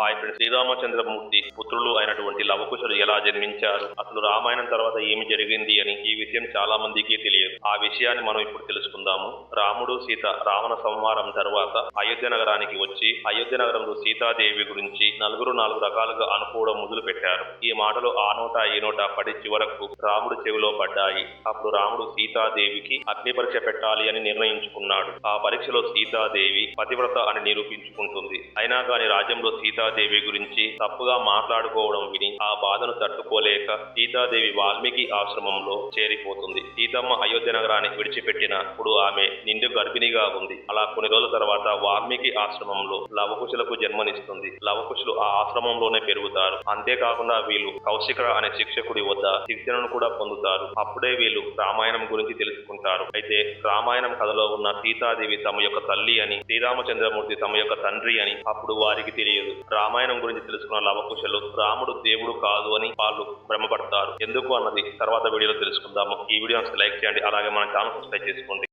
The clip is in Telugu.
హాయ్ ఫ్రెండ్స్ శ్రీరామచంద్రమూర్తి పుత్రులు అయినటువంటి లవకుశులు ఎలా జన్మించారు? అసలు రామాయణం తర్వాత ఏమి జరిగింది అని ఈ విషయం చాలా మందికి తెలియదు. ఆ విషయాన్ని మనం ఇప్పుడు తెలుసుకుందాము. రాముడు సీత రావణ సంహారం తర్వాత అయోధ్య నగరానికి వచ్చి అయోధ్య నగరంలో సీతాదేవి గురించి నలుగురు నాలుగు రకాలుగా అనుకోవడం మొదలు పెట్టారు ఈ మాటలు ఆ నోట ఈ నోట పడి చివరకు రాముడు చెవిలో పడ్డాయి. అప్పుడు రాముడు సీతాదేవికి అగ్ని పరీక్ష పెట్టాలి అని నిర్ణయించుకున్నాడు. ఆ పరీక్షలో సీతాదేవి పతివ్రత అని నిరూపించుకుంటుంది. అయినా కాని రాజ్యంలో సీతా సీతాదేవి గురించి తప్పుగా మాట్లాడుకోవడం విని ఆ బాధను తట్టుకోలేక సీతాదేవి వాల్మీకి ఆశ్రమంలో చేరిపోతుంది. సీతమ్మ అయోధ్య నగరాన్ని విడిచిపెట్టినప్పుడు ఆమె నిండు గర్భిణిగా ఉంది. అలా కొన్ని రోజుల తర్వాత వాల్మీకి ఆశ్రమంలో లవకుశులకు జన్మనిస్తుంది. లవకుశులు ఆ ఆశ్రమంలోనే పెరుగుతారు. అంతేకాకుండా వీళ్ళు కౌశిక అనే శిక్షకుడి వద్ద శిక్షణను కూడా పొందుతారు. అప్పుడే వీళ్ళు రామాయణం గురించి తెలుసుకుంటారు. అయితే రామాయణం కథలో ఉన్న సీతాదేవి తమ యొక్క తల్లి అని శ్రీరామచంద్రమూర్తి తమ యొక్క తండ్రి అని అప్పుడు వారికి తెలియదు. రామాయణం గురించి తెలుసుకున్న లవకుశలు రాముడు దేవుడు కాదు అని వాళ్ళు భ్రమపడతారు. ఎందుకు అన్నది తర్వాత వీడియోలో తెలుసుకుందాము. ఈ వీడియో లైక్ చేయండి అలాగే మన ఛానల్ సబ్స్క్రైబ్ చేసుకోండి.